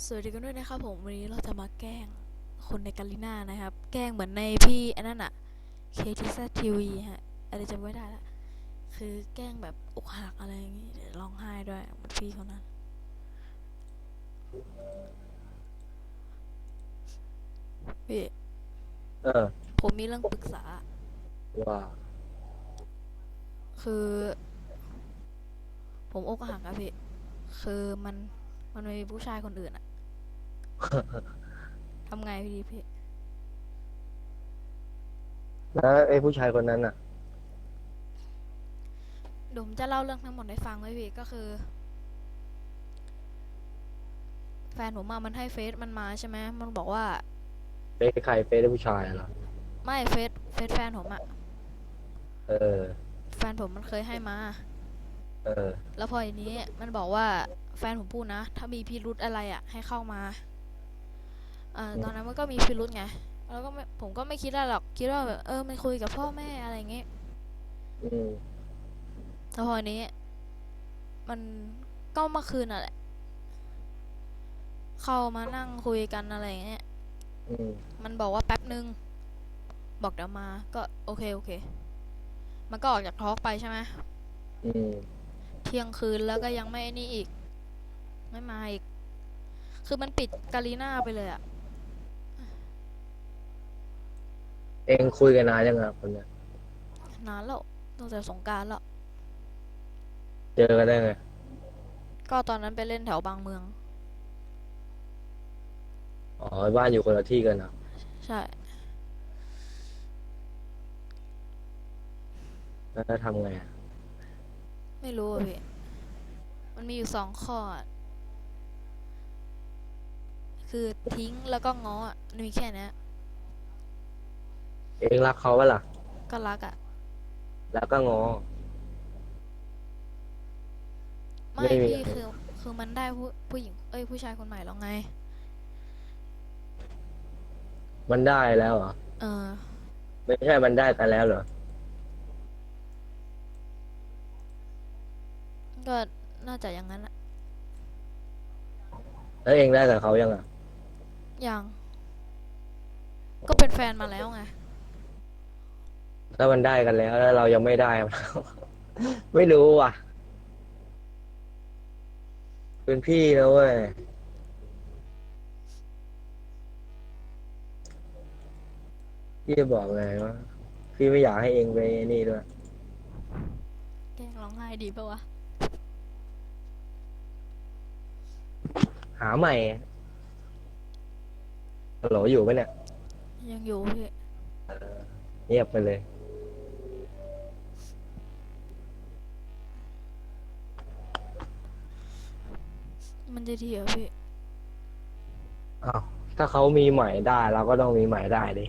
สวัสดีกันด้วยนะครับผมวันนี้เราจะมาแกล้งคนในกาลิน่านะครับ แกล้งเหมือนในพี่อันนั้นอะเคทีซทีวีฮะอะไรจะไม่ได้ละคือแกล้งแบบอกหักอะไรอย่างงี้เดี๋ยวร้องไห้ด้วยเหมือนพี่คนนั้น พี่เออผมมีเรื่องปรึกษา ว่าคือ ผมอกหักอะพี่คือมัน มันมีผู้ชายคนอื่นอะทำไงพี่ดีพี่แล้วไอ้ผู้ชายคนนั้นอะเดี๋ยวผมจะเล่าเรื่องทั้งหมดให้ฟังไว้พี่ก็คือ แฟนผมมามันให้เฟซมันมาใช่ไหมมันบอกว่าเฟซใครเฟซไอ้ผู้ชายเหรอไม่เฟซเฟซแฟนผมอะเออ แฟนผมมันเคยให้มา เออ แล้วพออันนี้มันบอกว่าแฟนผมพูดนะ ถ้ามีพิรุธอะไรอะให้เข้ามาเอ่อตอนนั้นมันก็มีพิรุธไง แล้วก็ไม่ผมก็ไม่คิดอะไรหรอก คิดว่าแบบเออมันคุยกับพ่อแม่อะไรอย่างเงี้ยอืมแล้วพออันนี้ มันก็เมื่อคืนน่ะแหละเข้ามานั่งคุยกันอะไรอย่างเงี้ย อืมมันบอกว่าแป๊บนึง บอกเดี๋ยวมา ก็โอเคโอเค มันก็ออกจากทอล์กไปใช่ไหม อืมเที่ยงคืนแล้วก็ยังไม่ไอ้นี่อีก ไม่มาอีก คือมันปิดกาลีน่าไปเลยอะเองคุยกันนานยังไงคนเนี้ยนานแล้วตั้งแต่สงกรารแล้ว เจอกันได้ไงก็ตอนนั้นไปเล่นแถวบางเมือง อ๋อบ้านอยู่คนละที่กันอะใช่ แล้วทำไงอะ ไม่รู้อะพี่ มันมีอยู่สองข้ออะคือทิ้งแล้วก็ง้ออะมันมีแค่เนี้ยเองรักเขาปะล่ะ ก็รักอะแล้วก็งอ ไม่ไม่มี พี่คือ คือมันได้ผู้ผู้หญิง เอ้ยผู้ชายคนใหม่แล้วไง มันได้แล้วเหรอเออ ไม่ใช่มันได้กันแล้วเหรอ ก็น่าจะอย่างนั้นอะแล้วเองได้กับเขายังอะยัง ก็เป็นแฟนมาแล้วไง ถ้ามันได้กันแล้วแล้วเรายังไม่ได้ ไม่รู้ว่ะ เป็นพี่นะเว้ยพี่จะบอกไงว่าพี่ไม่อยากให้เองไปนี่ด้วย แกล้งร้องไห้ดีปะวะ หาใหม่ฮัลโหลอยู่ปะเนี่ยยังอยู่พี่เงียบไปเลย มันจะดีเหรอพี่อ้าวถ้าเขามีใหม่ได้เราก็ต้องมีใหม่ได้ดิ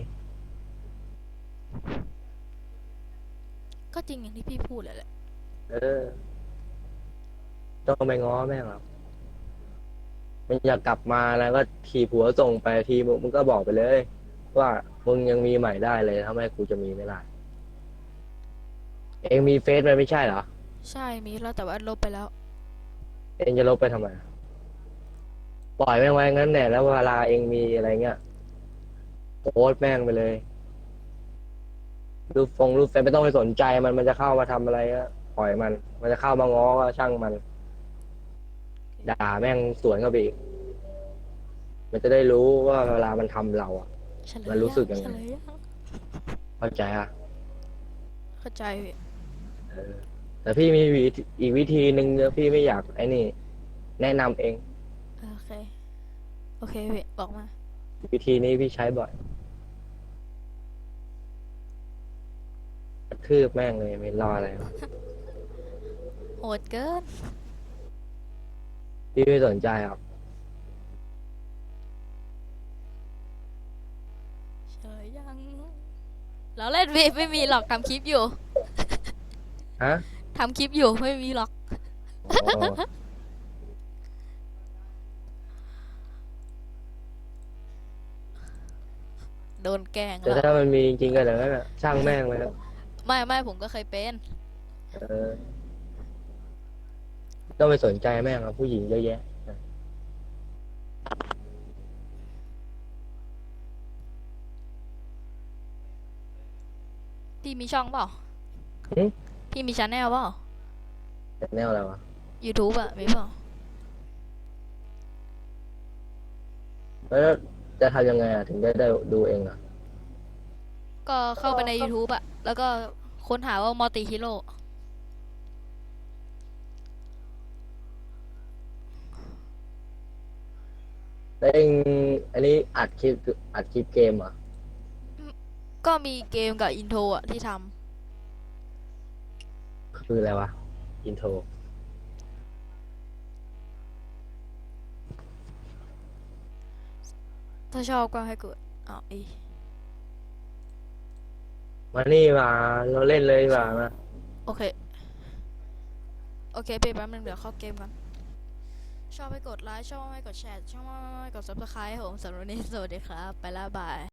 ก็จริงอย่างที่พี่พูดเลยแหละ เออ ต้องไปง้อแม่งหรอก มันอยากกลับมาแล้วก็ทีผัวส่งไปทีมึงมึงก็บอกไปเลย ว่ามึงยังมีใหม่ได้เลยทำไมกูจะมีไม่ได้ เองมีเฟซมันไม่ใช่เหรอ ใช่มีแล้วแต่ว่าลบไปแล้ว เองจะลบไปทำไม ปล่อยแม่งไว้งั้นแหละแล้วเวลาเองมีอะไรเงี้ยโพสต์แม่งไปเลยรูปฟงรูปเฟซไม่ต้องไปสนใจมันมันจะเข้ามาทำอะไรก็ปล่อยมัน มันจะเข้ามาง้อก็ช่างมัน ด่าแม่งสวนเข้าไปอีกมันจะได้รู้ว่าเวลามันทำเราอะ เฉลยมันรู้สึกยังไง เฉลยยังเข้าใจอะเข้าใจพี่เออแต่พี่มีวิธีอีกวิธีหนึ่งเนอะพี่ไม่อยากไอ้นี่ แนะนำเองเออโอเค โอเคพี่บอกมา วิธีนี้พี่ใช้บ่อยกระทืบแม่งเลยไม่รออะไรวะโหดเกิน พี่ไม่สนใจหรอกเฉลยยัง เราเล่นพี่ไม่มีหรอกทำคลิปอยู่ฮะ ทำคลิปอยู่ไม่มีหรอกอ๋อโดนแกล้งแต่แล้วถ้ามันมีจริงๆก็อย่างนั้นอะช่างแม่งเลยครับไม่ไม่ผมก็เคยเป็น เออ ต้องไปสนใจแม่งผู้หญิงเยอะแยะพี่มีช่องป่าพี่มีชาแนลป่าชาแนลอะไรวะยูทูบอ่อะมีป่าแล้วจะทำยังไงอะถึงได้ได้ดูเองอะก็เข้าไปใน YouTube อะแล้วก็ค้นหาว่ามอติฮีโร่ แล้วเองอันนี้อัดคลิปอัดคลิปเกมเหรอะก็มีเกมกับอินโทรอะที่ทำคืออะไรวะอินโทรถ้าชอบก็ให้กดอ้าวอีมานี่มาเราเล่นเลยดีกว่ามา โอเค โอเคไปแป๊บนึงเดี๋ยวเข้าเกมก่อน ชอบให้กดไลค์ชอบไม่กดแชร์ชอบไม่กด subscribe ผมสำหรับวันนี้สวัสดีครับ ไปละบาย